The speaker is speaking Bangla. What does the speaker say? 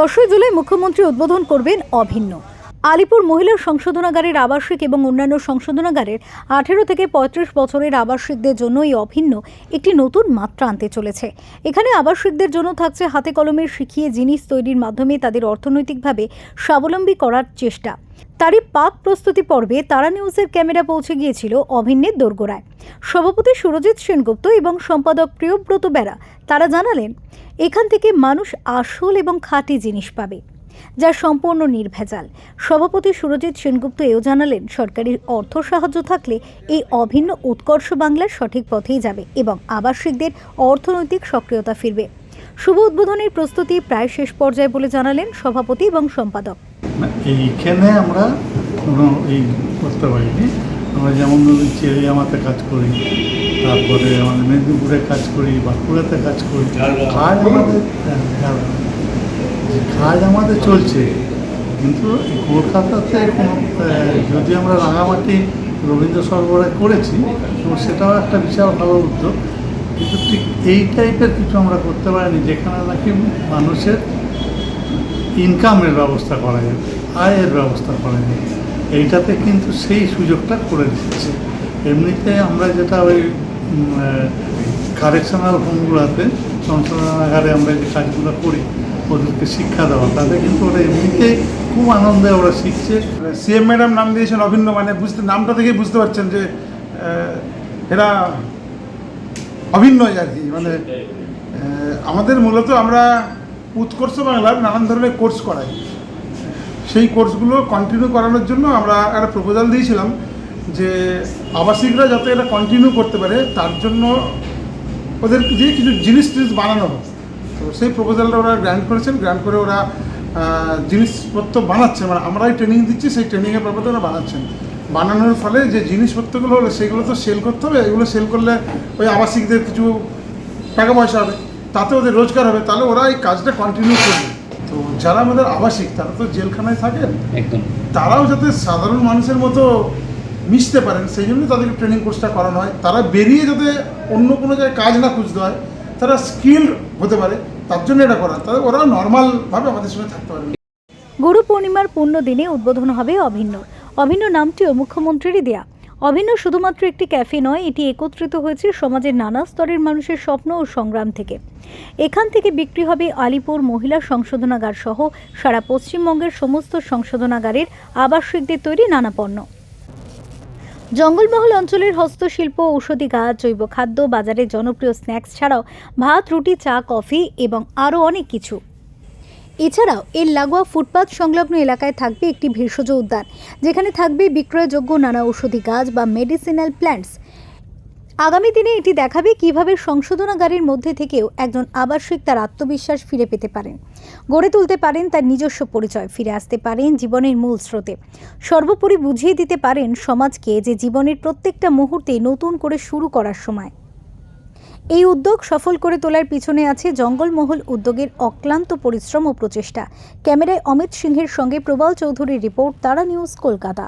দশই জুলাই মুখ্যমন্ত্রী উদ্বোধন করবেন অভিন্ন। আলিপুর মহিলা সংশোধনাগারের আবাসিক এবং অন্যান্য সংশোধনাগারের আঠেরো থেকে পঁয়ত্রিশ বছরের আবাসিকদের জন্য এই অভিন্ন একটি নতুন মাত্রা আনতে চলেছে। এখানে আবাসিকদের জন্য থাকছে হাতে কলমে শিখিয়ে জিনিস তৈরির মাধ্যমে তাদের অর্থনৈতিকভাবে স্বাবলম্বী করার চেষ্টা। তারই পাক প্রস্তুতি পর্বে তারা নিউজের ক্যামেরা পৌঁছে গিয়েছিল অভিন্নের দোরগোড়ায়। সভাপতি সুরজিৎ সেনগুপ্ত এবং সম্পাদক প্রিয়ব্রত বেরা তারা জানালেন, এখান থেকে মানুষ আসল এবং খাঁটি জিনিস পাবে। যা সম্পূর্ণ নির্ভেজাল। সভাপতি সুরজিৎ সেনগুপ্ত এও জানালেন সরকারি অর্থ সাহায্য থাকলে এই অভিন্ন উৎকর্ষ বাংলার সঠিক পথেই যাবে এবং আবাসিকদের অর্থনৈতিক সক্রিয়তা ফিরবে। শুভ উদ্বোধনের প্রস্তুতি প্রায় শেষ পর্যায়ে বলে জানালেন সভাপতি এবং সম্পাদক। এইখানে আমরা কোনো এই করতে পারিনি। আমরা যেমন ধরুন চেরিয়ামাতে কাজ করি তারপরে আমাদের মেদিনীপুরে কাজ করি বাঁকুড়াতে কাজ করি কাজ আমাদের হ্যাঁ, কাজ আমাদের চলছে। কিন্তু কলকাতাতে কোনো যদি আমরা রাঙামাটি রবীন্দ্র সরবরাহ করেছি, তো সেটাও একটা বিশাল ভালো উদ্যোগ। কিন্তু ঠিক এই টাইপের কিছু আমরা করতে পারিনি, যেখানে নাকি মানুষের ইনকামের ব্যবস্থা করা যাবে আয়ের ব্যবস্থা করা যাবে এইটাতে কিন্তু সেই সুযোগটা করে দিচ্ছে এমনিতে আমরা যেটা ওই কারেকশনাল হোমগুলোতে সংশোধনাগারে আমরা যে কাজগুলো করি, ওদেরকে শিক্ষা দেওয়া। তাতে কিন্তু ওরা এমনিতেই খুব আনন্দে ওরা শিখছে। সিএম ম্যাডাম নাম দিয়েছেন অভিন্ন মানে বুঝতে নামটা থেকেই বুঝতে পারছেন যে এরা অভিন্নই আর কি। মানে আমাদের মূলত আমরা উৎকর্ষ বাংলার নানান ধরনের কোর্স করাই। সেই কোর্সগুলো কন্টিনিউ করানোর জন্য আমরা একটা প্রপোজাল দিয়েছিলাম যে, আবাসিকরা যাতে এটা কন্টিনিউ করতে পারে, তার জন্য ওদের দিয়ে কিছু জিনিস টিনিস বানানো হোক। তো সেই প্রপোজালটা ওরা গ্র্যান্ড করেছেন গ্র্যান্ড করে ওরা জিনিসপত্র বানাচ্ছে মানে আমরাই ট্রেনিং দিচ্ছি সেই ট্রেনিংয়ের ব্যাপারে ওরা বানাচ্ছেন। বানানোর ফলে যে জিনিসপত্রগুলো হলো সেগুলো তো সেল করতে হবে। এগুলো সেল করলে ওই আবাসিকদের কিছু টাকা পয়সা হবে। তাতে ওদের রোজগার হবে। তাহলে ওরা এই কাজটা কন্টিনিউ করবে। তো যারা আমাদের আবাসিক তারা তো জেলখানায় থাকেন। একদম। তারাও যাতে সাধারণ মানুষের মতো মিশতে পারেন সেই জন্য তাদেরকে ট্রেনিং কোর্সটা করানো হয়। তারা বেরিয়ে যাতে অন্য কোনো জায়গায় কাজ না খুঁজতে হয়, তারা স্কিল হতে পারে, তার জন্য এটা করা। তাহলে ওরা নর্মালভাবে আমাদের সঙ্গে থাকতে পারবে। গুরু পূর্ণিমার পূর্ণ দিনে উদ্বোধন হবে অভিন্ন। অভিন্ন নামটিও মুখ্যমন্ত্রীরই দেয়া। অভিন্ন শুধুমাত্র একটি ক্যাফে নয়, এটি একত্রিত হয়েছে সমাজের নানা স্তরের মানুষের স্বপ্ন ও সংগ্রাম থেকে। এখান থেকে বিক্রি হবে আলিপুর মহিলা সংশোধনাগার সহ সারা পশ্চিমবঙ্গের সমস্ত সংশোধনাগারের আবাসিকদের তৈরি নানা পণ্য। জঙ্গলমহল অঞ্চলের হস্তশিল্প, ঔষধি গাছ, জৈব খাদ্য, বাজারে জনপ্রিয় স্ন্যাক্স ছাড়াও ভাত, রুটি, চা, কফি এবং আরও অনেক কিছু। এছাড়াও এর লাগোয়া ফুটপাথ সংলগ্ন এলাকায় থাকবে একটি ভেষজ উদ্যান, যেখানে থাকবে বিক্রয়যোগ্য নানা ঔষধি গাছ বা মেডিসিনাল প্ল্যান্টস আগামী দিনে এটি দেখাবে কীভাবে সংশোধনাগারের মধ্যে থেকেও একজন আবাসিক তার আত্মবিশ্বাস ফিরে পেতে পারেন। গড়ে তুলতে পারেন তার নিজস্ব পরিচয়, ফিরে আসতে পারেন জীবনের মূল স্রোতে। সর্বোপরি বুঝিয়ে দিতে পারেন সমাজকে যে জীবনের প্রত্যেকটা মুহূর্তে নতুন করে শুরু করার সময়। এই উদ্যোগ সফল করে তোলার পিছনে আছে জঙ্গলমহল উদ্যোগের অক্লান্ত পরিশ্রম ও প্রচেষ্টা। ক্যামেরায় অমিত সিংহের সঙ্গে প্রবাল চৌধুরীর রিপোর্ট, তারা নিউজ কলকাতা।